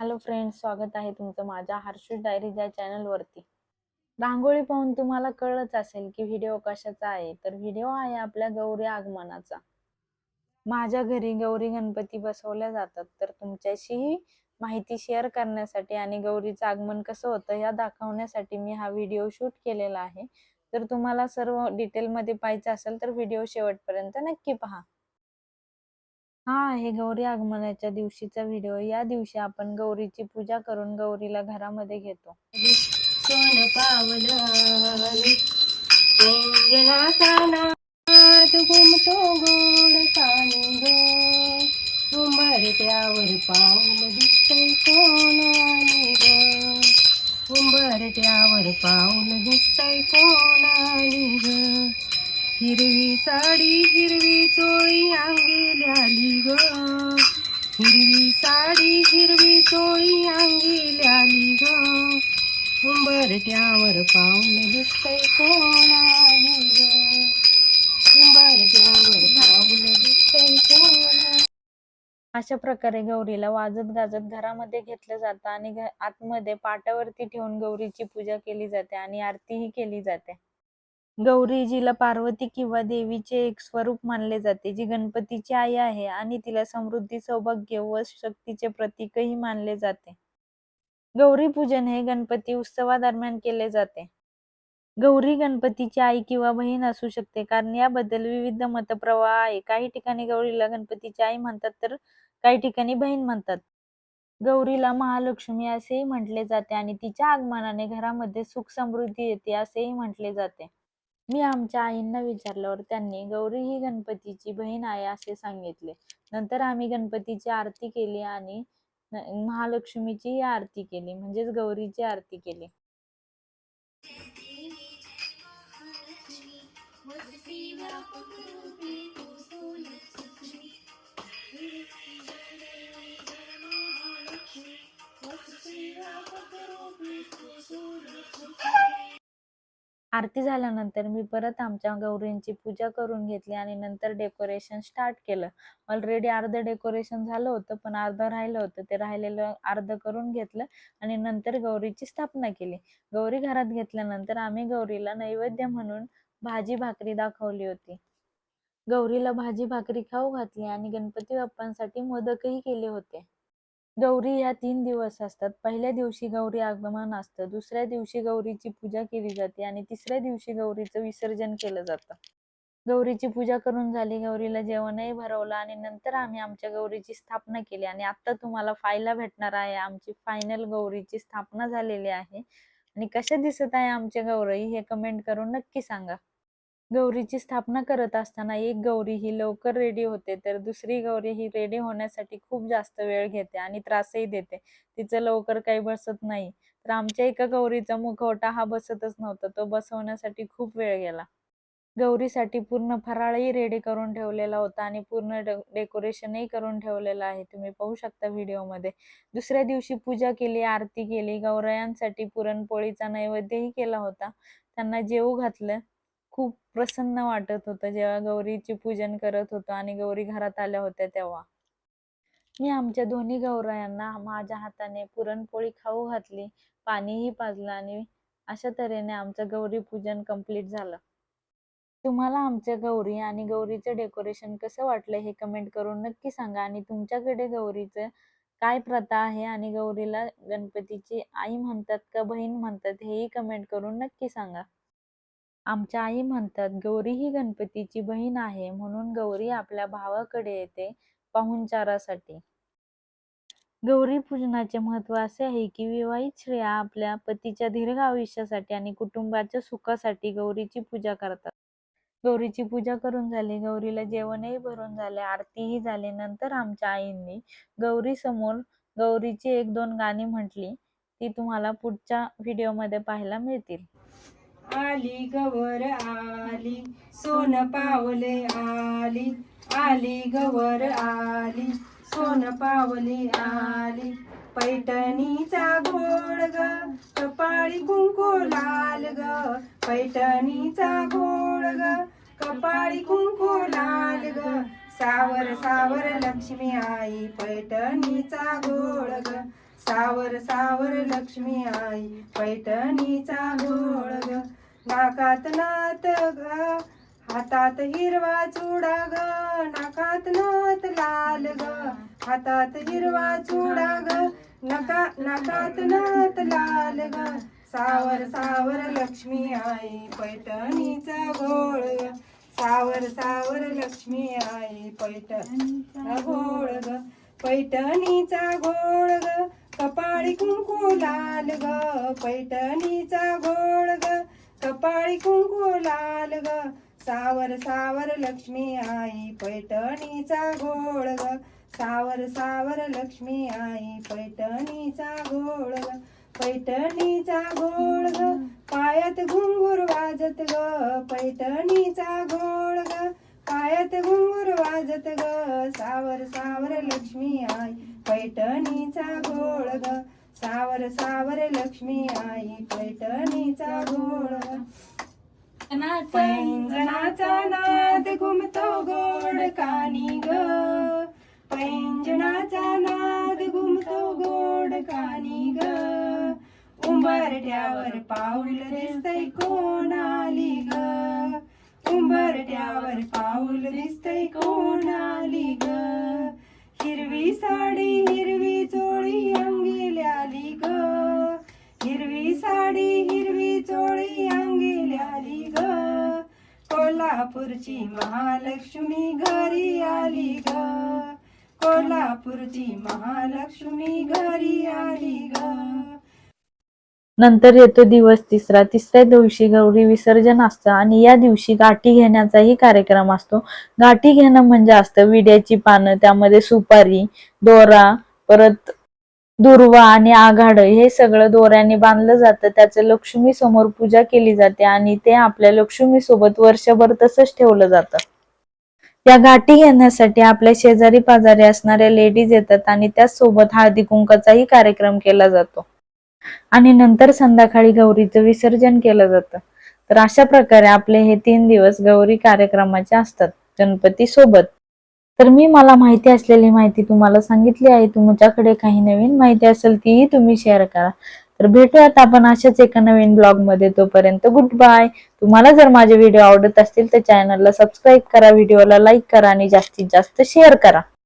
Hello friends स्वागत आहे तुमचं माझ्या हर्षूज डायरीज या चॅनलवरती रांगोळी पाहून तुम्हाला कळलंच असेल की व्हिडिओ कशाचा आहे तर व्हिडिओ आहे आपल्या गौरी आगमनाचा. माझ्या घरी गौरी गणपती बसवल्या जातात तर तुमच्याशीही माहिती शेअर करण्यासाठी आणि गौरीचं आगमन कसं होतं ह्या दाखवण्यासाठी मी हा व्हिडिओ शूट केलेला आहे. तर तुम्हाला सर्व डिटेलमध्ये पाहायचं असेल तर व्हिडिओ शेवटपर्यंत नक्की पहा. हा आहे गौरी आगमनाच्या दिवशीचा व्हिडिओ या दिवशी आपण गौरीची पूजा करून गौरीला घरामध्ये घेतो. सोन घुमतो गोड कानी ग उंबरट्यावर पाऊल दिसतय कोण आली ग? उंबरट्यावर पाऊल दिसतय कोण आली ग? हिरवी साडी हिरवी चोळी अंगी ल्याली ग. हिरवी साडी हिरवी चोळी अंगी ल्याली ग. उंबरट्यावर पाऊल दिसतय कोण ग. उंबरट्यावर पाऊल दिसतय कोण अशा प्रकारे गौरीला वाजत गाजत घरामध्ये घेतलं जातं आणि आतमध्ये पाटावरती ठेवून गौरीची पूजा केली जाते आणि आरतीही केली जाते. गौरीजीला पार्वती किंवा देवीचे एक स्वरूप मानले जाते जी गणपतीची आई आहे आणि तिला समृद्धी सौभाग्य व शक्तीचे प्रतीकही मानले जाते. गौरी पूजन हे गणपती उत्सवादरम्यान केले जाते. गौरी गणपतीची आई किंवा बहीण असू शकते कारण याबद्दल विविध मतप्रवाह आहे. काही ठिकाणी गौरीला गणपतीची आई म्हणतात तर काही ठिकाणी बहीण म्हणतात. गौरीला महालक्ष्मी असेही म्हटले जाते आणि तिच्या आगमनाने घरामध्ये सुख समृद्धी येते असेही म्हटले जाते. मी आमच्या आईंना विचारल्यावर त्यांनी गौरी ही गणपतीची बहीण आहे असे सांगितले. नंतर आम्ही गणपतीची आरती केली आणि न- महालक्ष्मीची आरती केली म्हणजेच गौरीची आरती केली. आरती झाल्यानंतर मी परत आमच्या गौरींची पूजा करून घेतली आणि नंतर डेकोरेशन स्टार्ट केलं. ऑलरेडी अर्धं डेकोरेशन झालं होतं पण अर्धं राहिलं होतं. ते राहिलेलं अर्ध करून घेतलं आणि नंतर गौरीची स्थापना केली. गौरी घरात घेतल्यानंतर आम्ही गौरीला नैवेद्य म्हणून भाजी भाकरी दाखवली होती. गौरीला भाजी भाकरी खाऊ घातली आणि गणपती बाप्पांसाठी मोदकही केले होते. गौरी ह्या तीन दिवस असतात. पहिल्या दिवशी गौरी आगमन असतं दुसऱ्या दिवशी गौरीची पूजा केली जाते आणि तिसऱ्या दिवशी गौरीचं विसर्जन केलं जातं. गौरीची पूजा करून झाली गौरीला जेवणही भरवलं आणि नंतर आम्ही आमच्या गौरीची स्थापना केली आणि आता तुम्हाला फायला भेटणार आहे. आमची फायनल गौरीची स्थापना झालेली आहे. आणि कशा दिसत आहे आमच्या गौरी हे कमेंट करून नक्की सांगा. गौरीची स्थापना करत असताना एक गौरी ही लवकर रेडी होते तर दुसरी गौरी ही रेडी होण्यासाठी खूप जास्त वेळ घेते आणि त्रासही देते. तिचं लवकर काही बसत नाही. तर आमच्या एका गौरीचा मुखवटा हा बसतच नव्हता तो बसवण्यासाठी खूप वेळ गेला. गौरीसाठी पूर्ण फराळही रेडी करून ठेवलेला होता आणि पूर्ण डेकोरेशनही करून ठेवलेलं आहे. तुम्ही पाहू शकता व्हिडिओमध्ये. दुसऱ्या दिवशी पूजा केली आरती केली गौरयांसाठी पुरणपोळीचा नैवेद्यही केला होता. त्यांना जेवू घातलं. खूप प्रसन्न वाटत होतं. जेव्हा गौरीची पूजन करत होतो आणि गौरी घरात आल्या होत्या तेव्हा. मी आमच्या दोन्ही गौरायांना माझ्या हाताने पुरणपोळी खाऊ घातली पाणीही पाजलं आणि अशा तऱ्हेने आमचं गौरी पूजन कंप्लीट झालं. तुम्हाला आमच्या गौरी आणि गौरीचं डेकोरेशन कसं वाटलं हे कमेंट करून नक्की सांगा आणि तुमच्याकडे गौरीचं काय प्रथा आहे आणि गौरीला गणपतीची आई म्हणतात का बहीण म्हणतात हेही कमेंट करून नक्की सांगा. आमच्या आई म्हणतात गौरी ही गणपतीची बहीण आहे म्हणून गौरी आपल्या भावाकडे येते पाहुणचारासाठी गौरी पूजनाचे महत्त्व असे आहे की विवाहित स्त्रिया आपल्या पतीच्या दीर्घ आयुष्यासाठी आणि कुटुंबाच्या सुखासाठी गौरीची पूजा करतात. गौरीची पूजा करून झाली गौरीला जेवणही भरून झाले आरतीही झाली. नंतर आमच्या आईंनी गौरी समोर गौरीची एक दोन गाणी म्हटली ती तुम्हाला पुढच्या व्हिडिओमध्ये पाहायला मिळतील. आली गवर आली सोन पावले आली. आली गवर आली सोन पावली आली. पैठणीचा घोड ग कपाळी कुंकू लाल ग. पैठणीचा घोड ग कपाळी कुंकू लाल ग. सावर सावर लक्ष्मी आई पैठणीचा घोड ग. सावर सावर लक्ष्मी आई पैठणीचा घोळ ग. नाकात नात ग. हातात हिरवा चुडा ग. नाकात नात लाल ग. हातात हिरवा चुडा ग. नका नाकात नात लाल ग. सावर सावर लक्ष्मी आई पैठणीचा घोळ ग सावर सावर लक्ष्मी आई पैठणीचा घोळ ग. पैठणीचा घोळ ग. कपाळी कुंकू लाल ग. पैठणीचा घोळ कपाळी कुंकू लाल ग. सावर सावर लक्ष्मी आई पैठणीचा घोळ ग. सावर सावर लक्ष्मी आई पैठणीचा घोळ ग. पैठणीचा घोळ ग. पायात घुंगूर वाजत ग. पैठणीचा घोळ ग. पायात घुंगूर वाजत ग. सावर सावर लक्ष्मी आई पैठणीचा घोळ ग. सावर सावर लक्ष्मी आई पैठणीचा घोळ ग पैंजणाचा नाद घुमतो गोड कानी ग. पैंजणाचा नाद घुमतो गोड कानी ग. उंबरट्यावर पाऊल दिसतय कोण आली ग. उंबरट्यावर पाऊल दिसतय कोण आली ग. हिरवी साडी हिरवी चोळी कोल्हापूरची महालक्ष्मी घरी आली ग. कोल्हापूरची महालक्ष्मी घरी आली ग. नंतर येतो दिवस तिसरा. तिसऱ्या दिवशी गौरी विसर्जन असतं आणि या दिवशी गाठी घेण्याचाही कार्यक्रम असतो. गाठी घेणं म्हणजे असतं विड्याची पानं त्यामध्ये सुपारी दोरा परत दुर्वा आणि आघाड हे सगळं दोऱ्याने बांधलं जातं. त्याचं लक्ष्मी समोर पूजा केली जाते आणि ते आपल्या लक्ष्मी सोबत वर्षभर तसंच ठेवलं जातं. या गाठी घेण्यासाठी आपल्या शेजारी पाजारी असणाऱ्या लेडीज येतात आणि त्याचसोबत हळदी कुंकाचाही कार्यक्रम केला जातो. आणि नंतर संध्याकाळी गौरीचं विसर्जन केलं जातं. तर अशा प्रकारे आपले हे तीन दिवस गौरी कार्यक्रमाचे असतात. गणपती सोबत तर मी मला माहिती असलेली माहिती तुम्हाला सांगितली आहे. तुमच्याकडे काही नवीन माहिती असेल तीही तुम्ही शेअर करा. तर भेटूयात आपण अशाच एका नवीन ब्लॉगमध्ये. तोपर्यंत गुड बाय तुम्हाला जर माझे व्हिडिओ आवडत असतील तर चॅनलला सबस्क्राईब करा व्हिडिओला लाईक करा आणि जास्तीत जास्त शेअर करा.